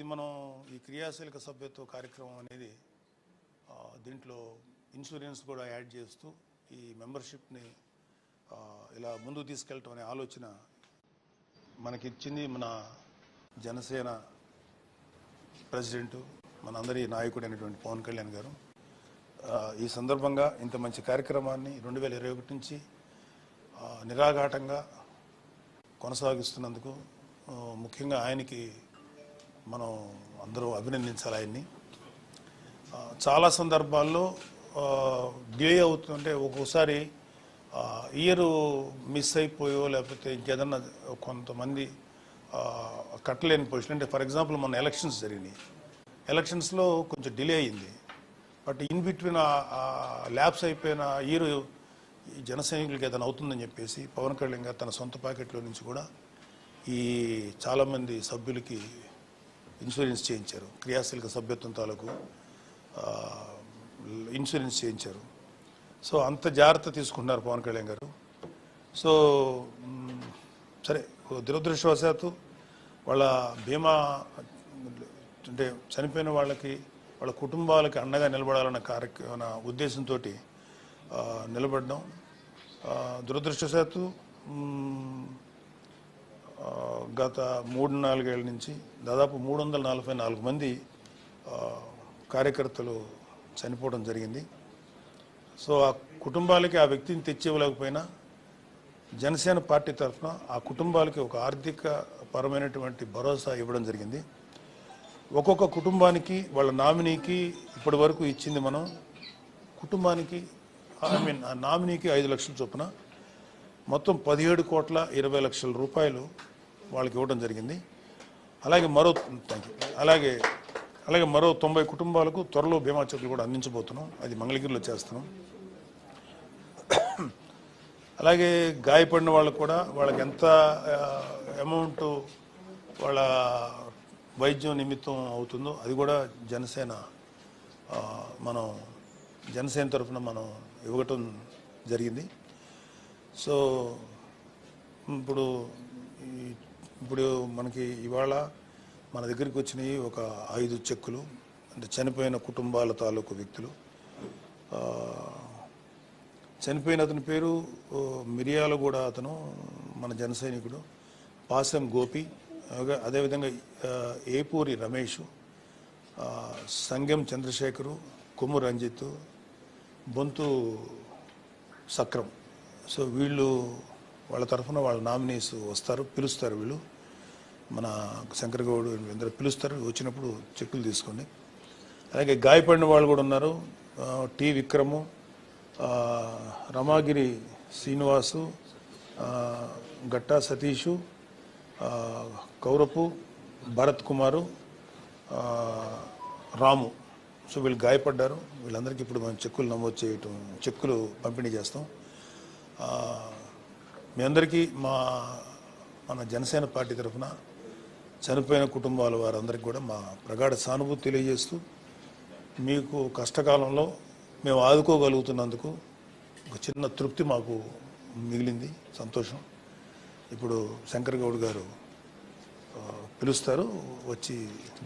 ఇది మనం ఈ క్రియాశీలక సభ్యత్వ కార్యక్రమం అనేది దీంట్లో ఇన్సూరెన్స్ కూడా యాడ్ చేస్తూ ఈ మెంబర్షిప్ని ఇలా ముందుకు తీసుకెళ్ళటం అనే ఆలోచన మనకి ఇచ్చింది మన జనసేన ప్రెసిడెంట్ మనందరి నాయకుడైనటువంటి పవన్ కళ్యాణ్ గారు. ఈ సందర్భంగా ఇంత మంచి కార్యక్రమాన్ని రెండు వేల ఇరవై ఒకటి నుంచి నిరాఘాటంగా కొనసాగిస్తున్నందుకు ముఖ్యంగా ఆయనకి మనం అందరూ అభినందించాలి ఆయన్ని. చాలా సందర్భాల్లో డిలే అవుతుంటే ఒక్కోసారి ఇయర్ మిస్ అయిపోయో లేకపోతే ఇంకేదన్నా కొంతమంది కట్టలేని పొజిషన్ అంటే ఫర్ ఎగ్జాంపుల్ మన ఎలక్షన్స్ జరిగినాయి. ఎలక్షన్స్లో కొంచెం డిలే అయింది బట్ ఇన్ బిట్వీన్ ల్యాబ్స్ అయిపోయిన ఇయర్ ఈ జన సైనికులకి ఏదైనా అవుతుందని చెప్పేసి పవన్ కళ్యాణ్ గారు తన సొంత ప్యాకెట్లో నుంచి కూడా ఈ చాలామంది సభ్యులకి ఇన్సూరెన్స్ చేయించారు. క్రియాశీలక సభ్యత్వం తాలూకు ఇన్సూరెన్స్ చేయించారు. సో అంత జాగ్రత్త తీసుకుంటున్నారు పవన్ కళ్యాణ్ గారు. సో సరే దురదృష్టవశాత్తు వాళ్ళ బీమా అంటే చనిపోయిన వాళ్ళకి వాళ్ళ కుటుంబాలకి అండగా నిలబడాలన్న కార్యక్రమ ఉద్దేశంతో నిలబడడం. దురదృష్టవశాత్తు గత మూడు నాలుగేళ్ళ నుంచి దాదాపు మూడు వందల నలభై నాలుగు మంది కార్యకర్తలు చనిపోవడం జరిగింది. సో ఆ కుటుంబాలకి ఆ వ్యక్తిని తెచ్చివ్వలేకపోయినా జనసేన పార్టీ తరఫున ఆ కుటుంబాలకి ఒక ఆర్థిక పరమైనటువంటి భరోసా ఇవ్వడం జరిగింది. ఒక్కొక్క కుటుంబానికి వాళ్ళ నామినీకి ఇప్పటి వరకు ఇచ్చింది మనం కుటుంబానికి ఐ మీన్ ఆ నామినీకి ఐదు లక్షల చొప్పున మొత్తం పదిహేడు కోట్ల ఇరవై లక్షల రూపాయలు వాళ్ళకి ఇవ్వడం జరిగింది. అలాగే మరో థ్యాంక్ యూ అలాగే అలాగే మరో తొంభై కుటుంబాలకు త్వరలో బీమా చెక్కులు కూడా అందించబోతున్నాం. అది మంగళగిరిలో చేస్తున్నాం. అలాగే గాయపడిన వాళ్ళకు కూడా వాళ్ళకి ఎంత అమౌంట్ వాళ్ళ వైద్యం నిమిత్తం అవుతుందో అది కూడా జనసేన మనం జనసేన తరఫున మనం ఇవ్వటం జరిగింది. సో ఇప్పుడు ఈ- ఇప్పుడు మనకి ఇవాళ మన దగ్గరికి వచ్చినాయి ఒక ఐదు చెక్కులు అంటే చనిపోయిన కుటుంబాల తాలూకు వ్యక్తులు. చనిపోయిన అతని పేరు ఓ, మిరియాలగూడ అతను మన జన సైనికుడు పాసం గోపి అదేవిధంగా ఏపూరి రమేష్ సంగం చంద్రశేఖరు కొమ్ము రంజిత్ బొంతు సక్రం. సో వీళ్ళు వాళ్ళ తరఫున వాళ్ళ నామినీస్ వస్తారు పిలుస్తారు వీళ్ళు. మన శంకరగౌడ్ వీళ్ళందరూ పిలుస్తారు. వచ్చినప్పుడు చెక్కులు తీసుకోండి. అలాగే గాయపడిన వాళ్ళు కూడా ఉన్నారు. టి విక్రము రమాగిరి శ్రీనివాసు గట్టా సతీషు కౌరపు భరత్ కుమారు రాము. సో వీళ్ళు గాయపడ్డారు. వీళ్ళందరికీ ఇప్పుడు మనం చెక్కులు నమోదు చేయటం చెక్కులు పంపిణీ చేస్తాం. మీ అందరికీ మా మన జనసేన పార్టీ తరఫున చనిపోయిన కుటుంబాల వారందరికీ కూడా మా ప్రగాఢ సానుభూతి తెలియజేస్తూ మీకు కష్టకాలంలో మేము ఆదుకోగలుగుతున్నందుకు ఒక చిన్న తృప్తి మాకు మిగిలింది సంతోషం. ఇప్పుడు శంకర్ గౌడ్ గారు పిలుస్తారు వచ్చి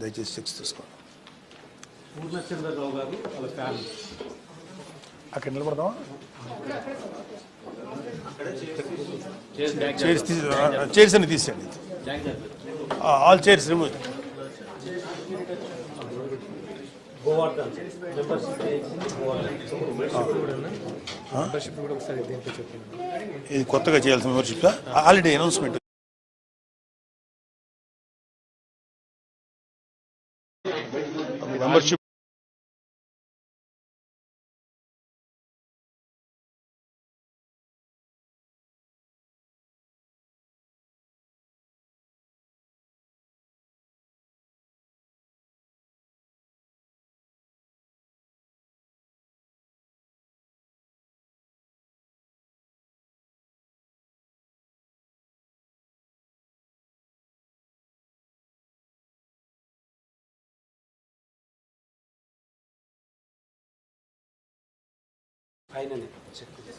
దయచేసి చెక్స్ తీసుకోండి. అక్కడ నిలబడదామా? చైర్స్ చైర్స్ అన్ని తీసేయండి ఆల్ చైర్స్ రిమూవ్ ఇది కొత్తగా చేయాల్సిన మెంబర్షిప్ ఆల్రెడీ అనౌన్స్మెంట్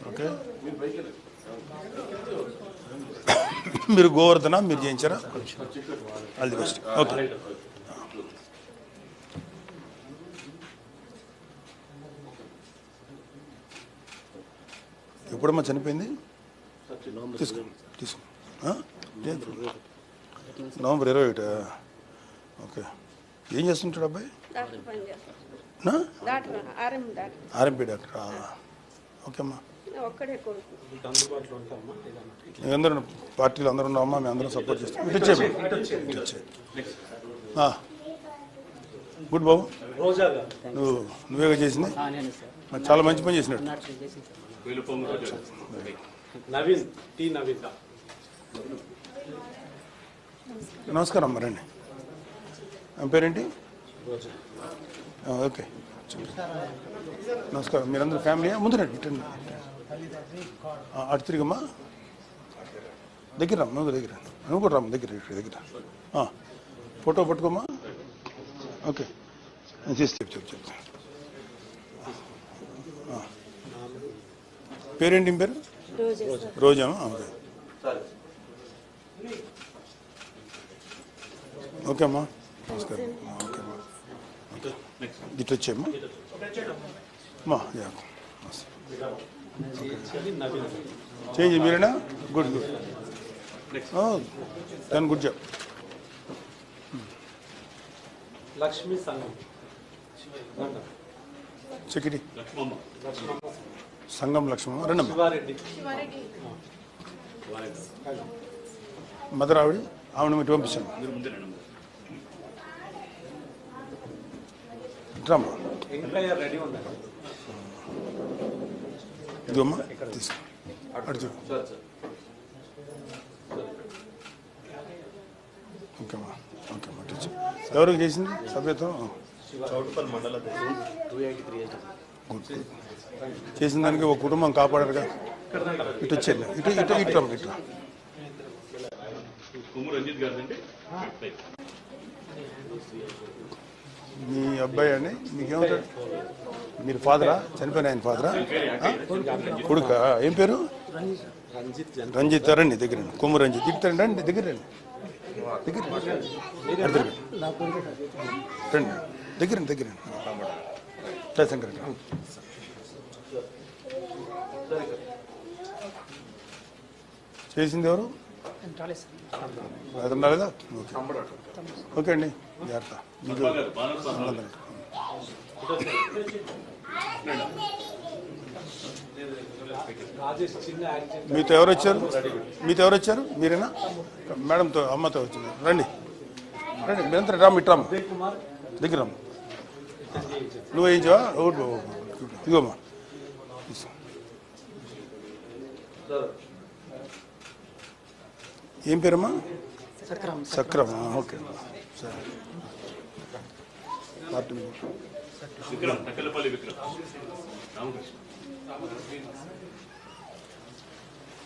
ఓకే. మీరు గోవర్ధన మీరు చేయించారా అది బెస్ట్ ఓకే ఎప్పుడమ్మా చనిపోయింది? తీసుకో. నవంబర్ ఇరవై ఒకటి? ఓకే. ఏం చేస్తుంటాడు అబ్బాయి? డాక్టర్ పని చేస్తాను నా? Doctor RM doctor. RMP doctor? ఆ. ఓకే అమ్మా ఒక్కడే కొడుకు. మీకు అందుబాటులో ఉంటామా? ఏదన్నా మీ అందరూ పార్టీలు అందరూ ఉన్నామా? మేము అందరం సపోర్ట్ చేస్తాం. ఇటు. గుడ్ బాబు. నువ్వు నువ్వేగా చేసింది? చాలా మంచి పని చేసినట్టు. నవీన్ టి నవీన్ నమస్కారం అమ్మ రండి. పేరేంటి? ఓకే. నమస్కారం మీరందరూ ఫ్యామిలీయా ముందు రండి అటు తిరిగమ్మా. దగ్గర రమ్మ నువ్వు దగ్గర. నువ్వు కూడా రమ్మ దగ్గర దగ్గర. ఫోటో పట్టుకోమ్మా. ఓకే. నేను చేసి చెప్పు చెప్పు చెప్తాను పేరేంటి పేరు? రోజామా రోజా ఓకే. ఓకే అమ్మా. నమస్కారం. యా నవీన్ చేంజ్ మీరేనా గుడ్ గుడ్ దాని good job Lakshmi Sangham. Security Lakshmamma సంఘం లక్ష్మణ రెండమ్మ శివారెడ్డి మదర్ ఆవిడ మీరు పంపించాను ఉన్నారు ఇదిగమ్మా తీసుకో. అటు చూడు. ఓకేమ్మా ఓకేమ్మా టీచర్ ఎవరికి చేసింది సభ్యత్వం? చేసిన దానికి ఒక కుటుంబం కాపాడారుగా. ఇటు వచ్చేయండి ఇటు ఇటు ఇటు రమ్మ రంజిత్ గారిదండి. మీ అబ్బాయి అండి. మీకేమంటారు మీరు ఫాదరా? చనిపోయిన ఆయన ఫాదరా? కొడుక ఏం పేరు? రంజిత్ రండి దగ్గర కొమ్ము రంజిత్. ఇక్కడ రండి. దగ్గర రండి. దగ్గర రండి. దగ్గర దగ్గర జయశంకర్ చేసింది ఎవరు? రాలేదా ఓకే. ఓకే అండి. జాగ్రత్త. మీకు మీతో ఎవరు వచ్చారు? మీతో ఎవరు వచ్చారు? మీరేనా? మేడంతో అమ్మతో వచ్చింది. రండి. రండి. మీరంతా రామ్ ఇట్రామ్ దగ్గర నువ్వు వేయించావా ఓటు ఇదిగోమ్మా. ఏం పేరమ్మా సక్రమా ఓకే సరే పార్టీ మెంబర్. విక్రమ్ నక్కలపల్లి విక్రమ్ రామకృష్ణ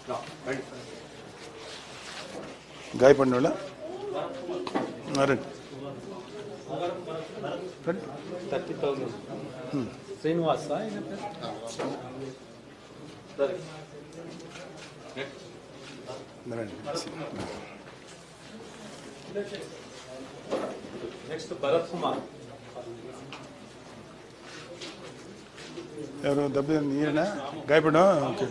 రా, రండి. గాయపడిన వాళ్ళ రండి రండి థర్టీ థౌసండ్ శ్రీనివాస్ ఆయన పేరు రండి నెక్స్ట్ భరత్ కుమార్ ఎవరు దెబ్బ నీరేనా గాయపడా ఓకే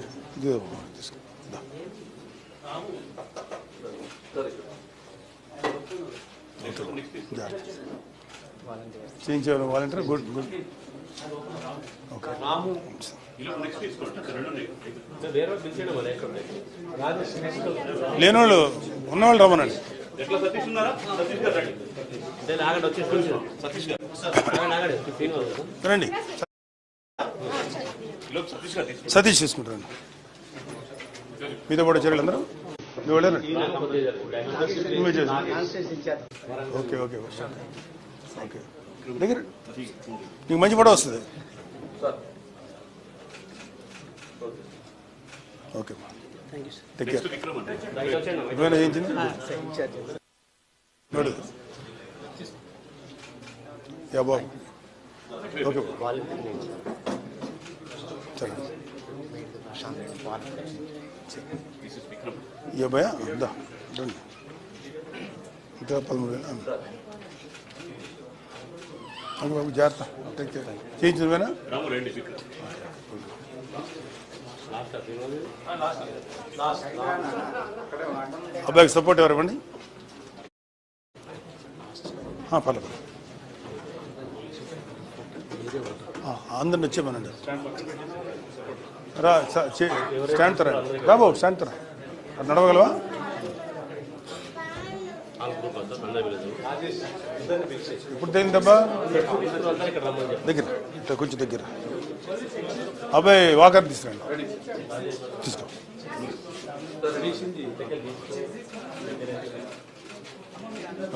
చేయించేవారు వాలంటీర్ గుడ్ గుడ్. ఓకే. లేనివాళ్ళు ఉన్నవాళ్ళు రమ్మనండి. ఎట్లా సతీష్ ఉన్నారా? సతీష్ గారు రండి. సతీష్ తీసుకుంటారండి. మీతో పాటు వచ్చారు అందరూ నువ్వే చేసు. Okay okay. ఓకే. దగ్గర నీకు మంచి పడ వస్తుంది. ఓకే అంటే నువ్వేనా చేయించింది నడు యా బాబు. ఓకే సరే. దిస్ ఇస్ విక్రమ్ ఈ అబ్బాయా దా రండి. ఇంకా పదమూడు వేలు బాబు, జాగ్రత్త. టేక్ కేర్ చేయించదువేనా అబ్బాయికి సపోర్ట్ ఎవరు ఇవ్వండి? పర్లేదు. అందరిని వచ్చేమనండి రా స్టాండ్ తరా రా బాబు స్టాండ్ తరా నడవగలవా ఆల్ గ్రూప్ అంతా అందరూ పిలుద్దాం. ఇప్పుడు రమ్మని చెప్పి దగ్గర ఇట్లా కొంచెం దగ్గర. అబ్బాయి వాకర్ తీసుకురండి. తీసుకో.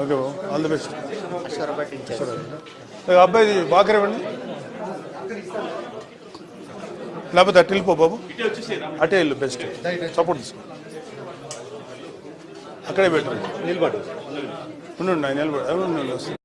ఓకే బాబు ఆల్ ది బెస్ట్. అబ్బాయి వాకర్ ఇవ్వండి. లేకపోతే అటు వెళ్ళిపో బాబు. అటే వెళ్ళు బెస్ట్. సపోర్ట్ తీసుకో. అక్కడే పెట్టండి నిలబడు. ఉండు ఆయన నిలబడి ఉండు, ఉండు, వస్తుంది.